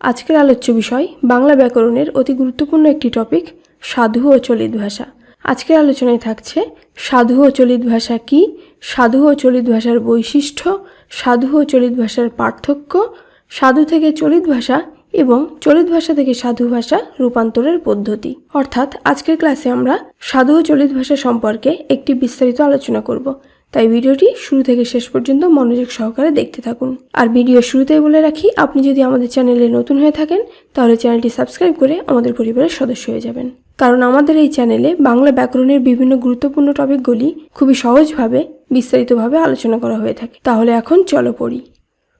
আজকের আলোচ্য বিষয় বাংলা ব্যাকরণের অতি গুরুত্বপূর্ণ একটি টপিক সাধু ও চলিত ভাষা। আজকের আলোচনায় থাকছে, সাধু ও চলিত ভাষা কি? সাধু ও চলিত ভাষার বৈশিষ্ট্য, সাধু ও চলিত ভাষার পার্থক্য, সাধু থেকে চলিত ভাষা এবং চলিত ভাষা থেকে সাধু ভাষা রূপান্তরের পদ্ধতি। অর্থাৎ আজকের ক্লাসে আমরা সাধু ও চলিত ভাষা সম্পর্কে একটি বিস্তারিত আলোচনা করব। তাই ভিডিওটি শুরু থেকে শেষ পর্যন্ত মনোযোগ সহকারে দেখতে থাকুন। আর ভিডিও শুরুতেই বলে রাখি, আপনি যদি আমাদের চ্যানেলে নতুন হয়ে থাকেন, তাহলে চ্যানেলটি সাবস্ক্রাইব করে আমাদের পরিবারের সদস্য হয়ে যাবেন। কারণ আমাদের এই চ্যানেলে বাংলা ব্যাকরণের বিভিন্ন গুরুত্বপূর্ণ টপিকগুলি খুবই সহজভাবে, বিস্তারিতভাবে আলোচনা করা হয়ে থাকে। তাহলে এখন চলো পড়ি।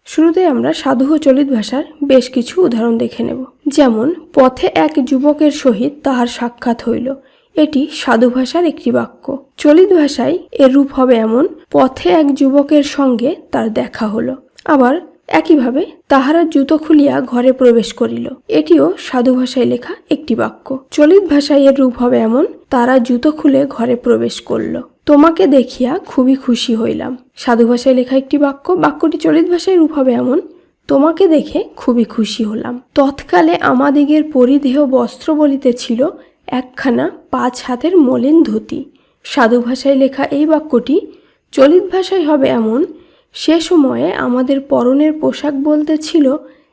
শুরুতে আমরা সাধু ও চলিত ভাষার বেশ কিছু উদাহরণ দেখে নেব। যেমন, পথে এক যুবকের সহিত তাহার সাক্ষাৎ হইল। এটি সাধু ভাষার একটি বাক্য। চলিত ভাষায় এর রূপ হবে এমন, পথে এক যুবকের সঙ্গে তার দেখা হলো। আবার একইভাবে তাহারা জুতো খুলিয়া ঘরে প্রবেশ করিল। এটিও সাধু ভাষায় লেখা একটি বাক্য। চলিত ভাষায় এর রূপ হবে এমন, তারা জুতো খুলে ঘরে প্রবেশ করল। তোমাকে দেখিয়া খুবই খুশি হইলাম। সাধু ভাষায় লেখা একটি বাক্য, বাক্যটি চলিত ভাষায় রূপ হবে এমন, তোমাকে দেখে খুবই খুশি হলাম। তৎকালে আমাদিগের পরিধেয় বস্ত্র বলিতে ছিল একখানা পাঁচ হাতের মলিন ধুতি। সাধু ভাষায় লেখা এই বাক্যটি, চলিত ভাষায় হবে এমন, সে সময়ে আমাদের পরনের পোশাক বলতে ছিল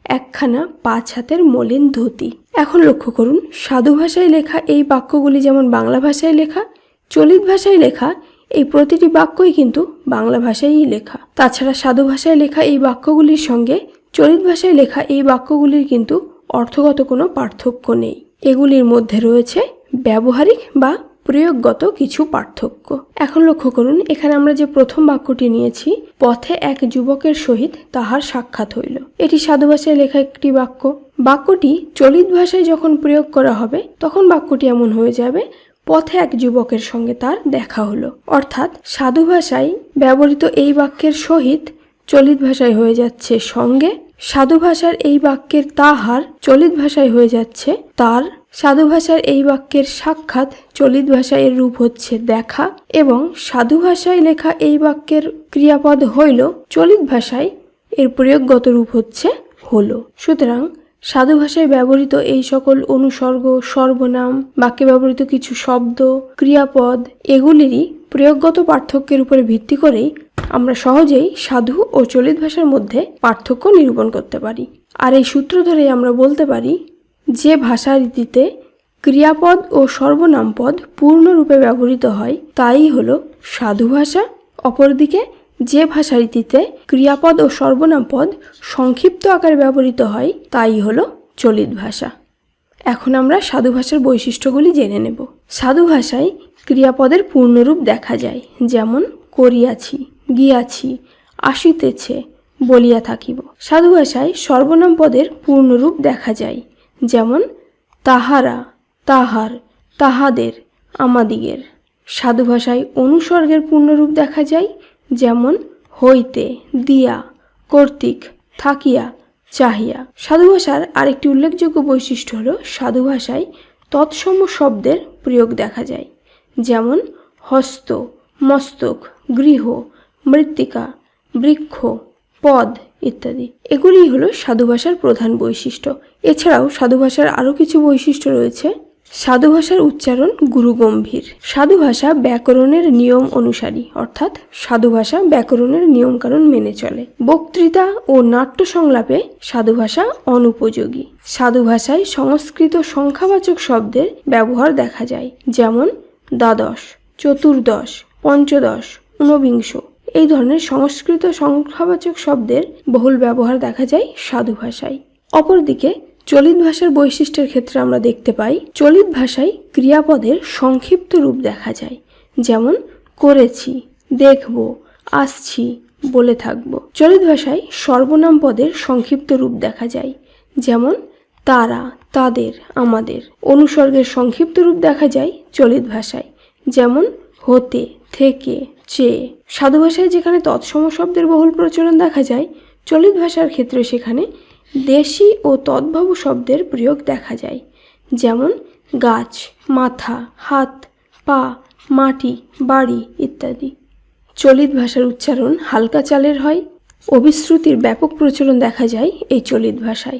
একখানা পাঁচ হাতের মলিন ধুতি। এখন লক্ষ্য করুন, সাধু ভাষায় লেখা এই বাক্যগুলি যেমন বাংলা ভাষায় লেখা, চলিত ভাষায় লেখা, এই প্রতিটি বাক্যই কিন্তু বাংলা ভাষায়ই লেখা। তাছাড়া সাধু ভাষায় লেখা এই বাক্যগুলির সঙ্গে চলিত ভাষায় লেখা এই বাক্যগুলির কিন্তু অর্থগত কোনো পার্থক্য নেই। এগুলির মধ্যে রয়েছে ব্যবহারিক বা প্রয়োগগত কিছু পার্থক্য। এখন লক্ষ্য করুন, এখানে আমরা যে প্রথম বাক্যটি নিয়েছি, পথে এক যুবকের সহিত তাহার সাক্ষাৎ হইল। এটি সাধু ভাষায় লেখা একটি বাক্য। বাক্যটি চলিত ভাষায় যখন প্রয়োগ করা হবে, তখন বাক্যটি এমন হয়ে যাবে, পথে এক যুবকের সঙ্গে তার দেখা হলো। অর্থাৎ সাধু ভাষায় ব্যবহৃত এই বাক্যের সহিত চলিত ভাষায় হয়ে যাচ্ছে সঙ্গে সাধু ভাষার এই বাক্যের তাহার চলিত ভাষায় হয়ে যাচ্ছে। তার সাধু ভাষার এই বাক্যের সাক্ষাৎ চলিত ভাষায় এর রূপ হচ্ছে দেখা এবং সাধু ভাষায় লেখা এই বাক্যের ক্রিয়াপদ হইল চলিত ভাষায়। এর প্রয়োগগত রূপ হচ্ছে হলো। সুতরাং সাধু ভাষায় ব্যবহৃত এই সকল অনুসর্গ, সর্বনাম, বাক্যে ব্যবহৃত কিছু শব্দ, ক্রিয়াপদ, এগুলিরই প্রয়োগগত পার্থক্যের উপরে ভিত্তি করেই আমরা সহজেই সাধু ও চলিত ভাষার মধ্যে পার্থক্য নিরূপণ করতে পারি। আর এই সূত্র ধরেই আমরা বলতে পারি, যে ভাষা রীতিতে ক্রিয়াপদ ও সর্বনাম পদ পূর্ণরূপে ব্যবহৃত হয়, তাই হলো সাধু ভাষা। অপরদিকে, যে ভাষা রীতিতে ক্রিয়াপদ ও সর্বনাম পদ সংক্ষিপ্ত আকারে ব্যবহৃত হয়, তাই হলো চলিত ভাষা। এখন আমরা সাধু ভাষার বৈশিষ্ট্যগুলি জেনে নেব। সাধু ভাষায় ক্রিয়াপদের পূর্ণরূপ দেখা যায়, যেমন, করিয়াছি, গিয়াছি, আসিতেছে, বলিয়া থাকিব। সাধু ভাষায় সর্বনাম পদের পূর্ণরূপ দেখা যায়, যেমন, তাহারা, তাহার, তাহাদের, আমাদিগের। সাধু ভাষায় অনুসর্গের পূর্ণরূপ দেখা যায়, যেমন, হইতে, দিয়া, কর্তৃক, থাকিয়া, চাহিয়া। সাধু ভাষার আরেকটি উল্লেখযোগ্য বৈশিষ্ট্য হল, সাধু ভাষায় তৎসম শব্দের প্রয়োগ দেখা যায়। যেমন হস্ত, মস্তক, গৃহ, মৃত্তিকা, বৃক্ষ, পদ ইত্যাদি। এগুলি হলো সাধু ভাষার প্রধান বৈশিষ্ট্য। এছাড়াও সাধু ভাষার আরও কিছু বৈশিষ্ট্য রয়েছে। সাধু ভাষার উচ্চারণ গুরুগম্ভীর। সাধু ভাষা ব্যাকরণের নিয়ম অনুসারী, অর্থাৎ সাধু ভাষা ব্যাকরণের নিয়মকানুন মেনে চলে। বক্তৃতা ও নাট্য সংলাপে সাধু ভাষা অনুপযোগী। সাধু ভাষায় সংস্কৃত সংখ্যাবাচক শব্দের ব্যবহার দেখা যায়, যেমন দ্বাদশ, চতুর্দশ, পঞ্চদশ, ঊনবিংশ এই ধরনের সংস্কৃত সংখ্যাবাচক শব্দের বহুল ব্যবহার দেখা যায় সাধু ভাষায়। অপরদিকে চলিত ভাষার বৈশিষ্ট্যের ক্ষেত্রে আমরা দেখতে পাই, চলিত ভাষায় ক্রিয়াপদের সংক্ষিপ্ত রূপ দেখা যায়, যেমন করেছি, দেখব, আসছি, বলে থাকব। চলিত ভাষায় সর্বনাম পদের সংক্ষিপ্ত রূপ দেখা যায়, যেমন তারা, তাদের, আমাদের। অনুসর্গের সংক্ষিপ্ত রূপ দেখা যায় চলিত ভাষায়। যেমন, হতে, থেকে চেয়ে সাধু ভাষায় যেখানে তৎসম শব্দের বহুল প্রচলন দেখা যায়, চলিত ভাষার ক্ষেত্রে সেখানে দেশি ও তদ্ভব শব্দের প্রয়োগ দেখা যায়। যেমন, গাছ, মাথা, হাত, পা, মাটি, বাড়ি ইত্যাদি। চলিত ভাষার উচ্চারণ হালকা চালের হয়। অভিশ্রুতির ব্যাপক প্রচলন দেখা যায় এই চলিত ভাষায়।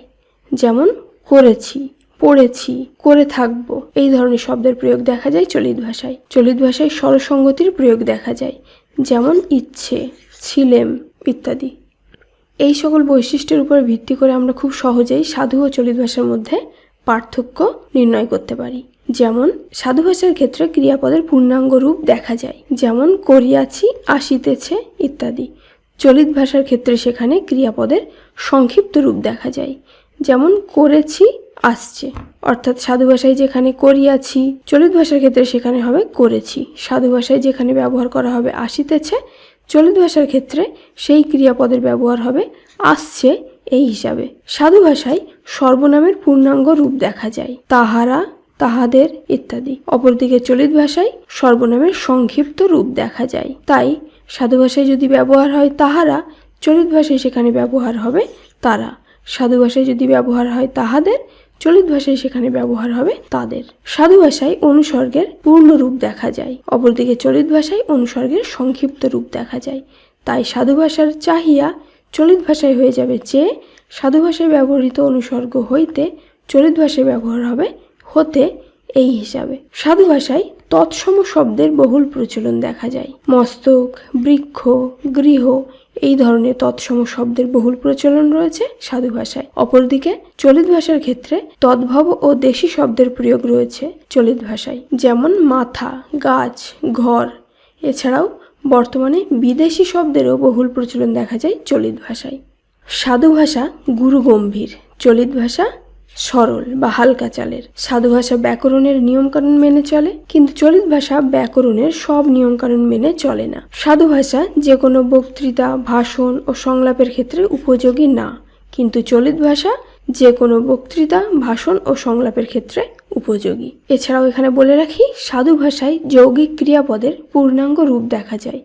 যেমন করেছি, পড়েছি, করে থাকব। এই ধরনের শব্দের প্রয়োগ দেখা যায় চলিত ভাষায়। চলিত ভাষায় স্বরসঙ্গতির প্রয়োগ দেখা যায়, যেমন ইচ্ছে, ছিলেম ইত্যাদি। এই সকল বৈশিষ্ট্যের উপর ভিত্তি করে আমরা খুব সহজেই সাধু ও চলিত ভাষার মধ্যে পার্থক্য নির্ণয় করতে পারি। যেমন, সাধু ভাষার ক্ষেত্রে ক্রিয়াপদের পূর্ণাঙ্গ রূপ দেখা যায়, যেমন করিয়াছি, আসিতেছে ইত্যাদি। চলিত ভাষার ক্ষেত্রে সেখানে ক্রিয়াপদের সংক্ষিপ্ত রূপ দেখা যায়। যেমন করেছি, আসছে। অর্থাৎ সাধু ভাষায় যেখানে করিয়াছি, চলিত ভাষার ক্ষেত্রে সেখানে হবে করেছি। সাধু ভাষায় যেখানে ব্যবহার করা হবে আসিতেছে, চলিত ভাষার ক্ষেত্রে সেই ক্রিয়াপদের ব্যবহার হবে আসছে এই হিসাবে। সাধু ভাষায় সর্বনামের পূর্ণাঙ্গ রূপ দেখা যায়। তাহারা, তাহাদের ইত্যাদি। অপরদিকে চলিত ভাষায় সর্বনামের সংক্ষিপ্ত রূপ দেখা যায়। তাই সাধু ভাষায় যদি ব্যবহার হয় তাহারা, চলিত ভাষায় সেখানে ব্যবহার হবে তারা। সাধু ভাষায় যদি ব্যবহার হয় তাহাদের, চলিত ভাষায় সেখানে ব্যবহার হবে তাদের। সাধু ভাষায় অনুসর্গের পূর্ণ রূপ দেখা যায়, অপরদিকে চলিত ভাষায় অনুসর্গের সংক্ষিপ্ত রূপ দেখা যায়। তাই সাধু ভাষার চাহিয়া চলিত ভাষায় হয়ে যাবে চেয়ে সাধু ভাষায় ব্যবহৃত অনুসর্গ হইতে চলিত ভাষায় ব্যবহার হবে, হতে এই হিসাবে। সাধু ভাষায় তৎসম শব্দের বহুল প্রচলন দেখা যায়। মস্তক, বৃক্ষ, গৃহ এই ধরনের তৎসম শব্দের বহুল প্রচলন রয়েছে সাধু ভাষায়। অপরদিকে চলিত ভাষার ক্ষেত্রে তদ্ভব ও দেশি শব্দের প্রয়োগ রয়েছে চলিত ভাষায়, যেমন মাথা, গাছ, ঘর। এছাড়াও বর্তমানে বিদেশি শব্দেরও বহুল প্রচলন দেখা যায় চলিত ভাষায়। সাধু ভাষা গুরু গম্ভীর চলিত ভাষা সরল বা হালকা চালের। সাধু ভাষা ব্যাকরণের নিয়মকানুন মেনে চলে, কিন্তু চলিত ভাষা ব্যাকরণের সব নিয়মকানুন মেনে চলে না। সাধু ভাষা যে কোনো বক্তৃতা, ভাষণ ও সংলাপের ক্ষেত্রে উপযোগী না, কিন্তু চলিত ভাষা যে কোনো বক্তৃতা, ভাষণ ও সংলাপের ক্ষেত্রে উপযোগী। এছাড়াও এখানে বলে রাখি, সাধু ভাষায় যৌগিক ক্রিয়াপদের পূর্ণাঙ্গ রূপ দেখা যায়।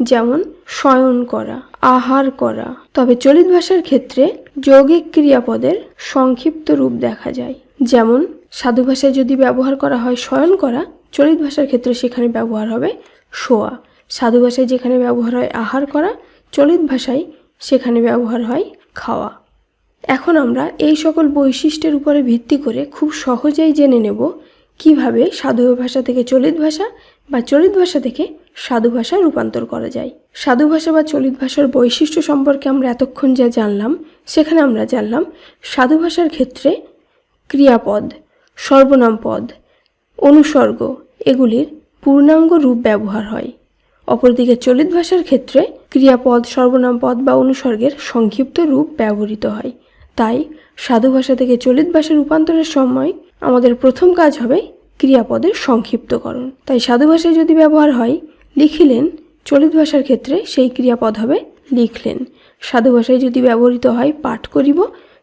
যেমন শয়ন করা, আহার করা। তবে চলিত ভাষার ক্ষেত্রে যৌগিক ক্রিয়াপদের সংক্ষিপ্ত রূপ দেখা যায়। যেমন সাধু ভাষায় যদি ব্যবহার করা হয় শয়ন করা, চলিত ভাষার ক্ষেত্রে সেখানে ব্যবহার হবে শোয়া। সাধু ভাষায় যেখানে ব্যবহার হয় আহার করা, চলিত ভাষায় সেখানে ব্যবহার হয় খাওয়া। এখন আমরা এই সকল বৈশিষ্ট্যের উপরে ভিত্তি করে খুব সহজেই জেনে নেব কীভাবে সাধু ভাষা থেকে চলিত ভাষা বা চলিত ভাষা থেকে সাধু ভাষা রূপান্তর করা যায়। সাধু ভাষা বা চলিত ভাষার বৈশিষ্ট্য সম্পর্কে আমরা এতক্ষণ যা জানলাম, সেখানে আমরা জানলাম সাধু ভাষার ক্ষেত্রে ক্রিয়াপদ, সর্বনাম পদ, অনুসর্গ এগুলির পূর্ণাঙ্গ রূপ ব্যবহার হয়। অপরদিকে চলিত ভাষার ক্ষেত্রে ক্রিয়াপদ, সর্বনাম পদ বা অনুসর্গের সংক্ষিপ্ত রূপ ব্যবহৃত হয়। তাই সাধু ভাষা থেকে চলিত ভাষা রূপান্তরের সময় আমাদের প্রথম কাজ হবে ক্রিয়াপদের সংক্ষিপ্তকরণ। তাই সাধু ভাষায় যদি ব্যবহার হয় লিখিলেন, চলিত ভাষার ক্ষেত্রে সেই ক্রিয়াপদ হবে লিখলেন। সাধু ভাষায় যদি ব্যবহৃত হয়, পাঠ করিব,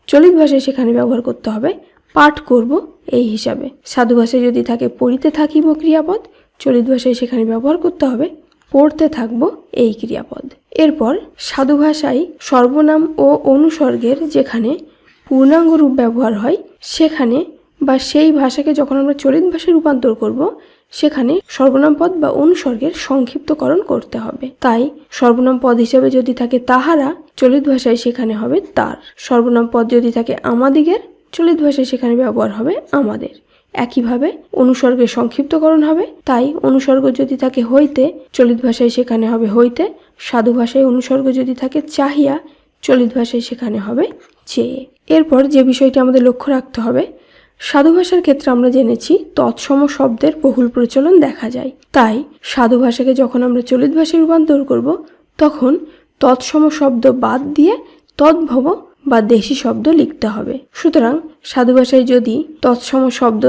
চলিত ভাষায় সেখানে ব্যবহার করতে হবে, পাঠ করব এই হিসাবে। সাধু ভাষায় যদি থাকে, পড়িতে থাকিব ক্রিয়াপদ, চলিত ভাষায় সেখানে ব্যবহার করতে হবে, পড়তে থাকব এই ক্রিয়াপদ। এরপর সাধু ভাষায় সর্বনাম ও অনুসর্গের যেখানে পূর্ণাঙ্গ রূপ ব্যবহার হয়, সেখানে বা সেই ভাষাকে যখন আমরা চলিত ভাষায় রূপান্তর করব, সেখানে সর্বনাম পদ বা অনুসর্গের সংক্ষিপ্তকরণ করতে হবে। তাই সর্বনাম পদ হিসেবে যদি থাকে তাহারা, চলিত ভাষায় সেখানে হবে তার। সর্বনাম পদ যদি থাকে আমাদিগের, চলিত ভাষায় সেখানে ব্যবহার হবে আমাদের। একইভাবে অনুসর্গের সংক্ষিপ্তকরণ হবে। তাই অনুসর্গ যদি থাকে হইতে, চলিত ভাষায় সেখানে হবে হইতে। সাধু ভাষায় অনুসর্গ যদি থাকে চাহিয়া, চলিত ভাষায় সেখানে হবে চেয়ে এরপর যে বিষয়টি আমাদের লক্ষ্য রাখতে হবে সাধু ভাষার ক্ষেত্রে আমরা জেনেছি তৎসম শব্দের বহুল প্রচলন দেখা যায়। তাই সাধু ভাষাকে যখন আমরা চলিত ভাষায় রূপান্তর করব, তখন তৎসম শব্দ বাদ দিয়ে তদ্ভব বা দেশি শব্দ লিখতে হবে। সুতরাং সাধু ভাষায় যদি তৎসম শব্দ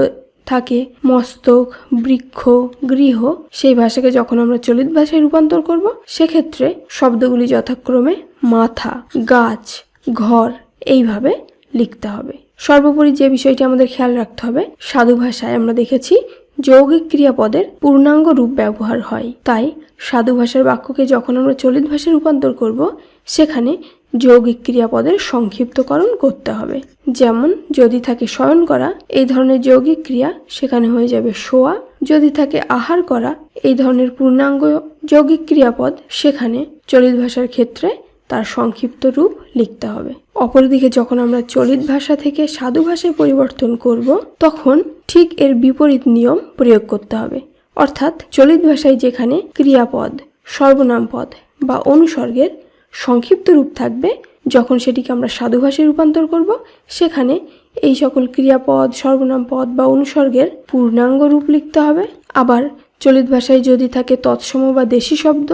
থাকে, মস্তক, বৃক্ষ, গৃহ, সেই ভাষাকে যখন আমরা চলিত ভাষায় রূপান্তর করব, সেক্ষেত্রে শব্দগুলি যথাক্রমে মাথা, গাছ, ঘর এইভাবে লিখতে হবে। সর্বোপরি যে বিষয়টি আমাদের খেয়াল রাখতে হবে, সাধু ভাষায় আমরা দেখেছি যৌগিক ক্রিয়াপদের পূর্ণাঙ্গ রূপ ব্যবহার হয়। তাই সাধু ভাষার বাক্যকে যখন আমরা চলিত ভাষায় রূপান্তর করব, সেখানে যৌগিক ক্রিয়াপদের সংক্ষিপ্তকরণ করতে হবে। যেমন, যদি থাকে শয়ন করা, এই ধরনের যৌগিক ক্রিয়া সেখানে হয়ে যাবে শোয়া। যদি থাকে আহার করা, এই ধরনের পূর্ণাঙ্গ যৌগিক ক্রিয়াপদ সেখানে চলিত ভাষার ক্ষেত্রে তার সংক্ষিপ্ত রূপ লিখতে হবে। অপরদিকে যখন আমরা চলিত ভাষা থেকে সাধু ভাষায় পরিবর্তন করব, তখন ঠিক এর বিপরীত নিয়ম প্রয়োগ করতে হবে। অর্থাৎ চলিত ভাষায় যেখানে ক্রিয়াপদ, সর্বনাম পদ বা অনুসর্গের সংক্ষিপ্ত রূপ থাকবে, যখন সেটিকে আমরা সাধু ভাষায় রূপান্তর করব, সেখানে এই সকল ক্রিয়াপদ, সর্বনাম পদ বা অনুসর্গের পূর্ণাঙ্গ রূপ লিখতে হবে। আবার চলিত ভাষায় যদি থাকে তৎসম বা দেশি শব্দ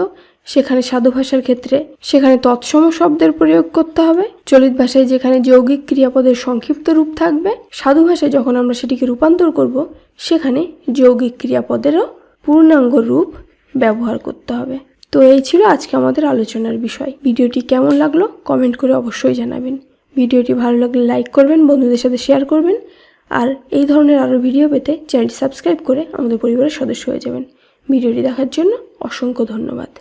সেখানে সাধু ভাষার ক্ষেত্রে, সেখানে তৎসম শব্দের প্রয়োগ করতে হবে। চলিত ভাষায় যেখানে যৌগিক ক্রিয়াপদের সংক্ষিপ্ত রূপ থাকবে, সাধু ভাষায় যখন আমরা সেটিকে রূপান্তর করব, সেখানে যৌগিক ক্রিয়াপদেরও পূর্ণাঙ্গ রূপ ব্যবহার করতে হবে। তো এই ছিল আজকে আমাদের আলোচনার বিষয়। ভিডিওটি কেমন লাগল কমেন্ট করে অবশ্যই জানাবেন। ভিডিওটি ভালো লাগলে লাইক করবেন, বন্ধুদের সাথে শেয়ার করবেন, আর এই ধরনের আরও ভিডিও পেতে চ্যানেলটি সাবস্ক্রাইব করে আমাদের পরিবারের সদস্য হয়ে যাবেন। ভিডিওটি দেখার জন্য অসংখ্য ধন্যবাদ।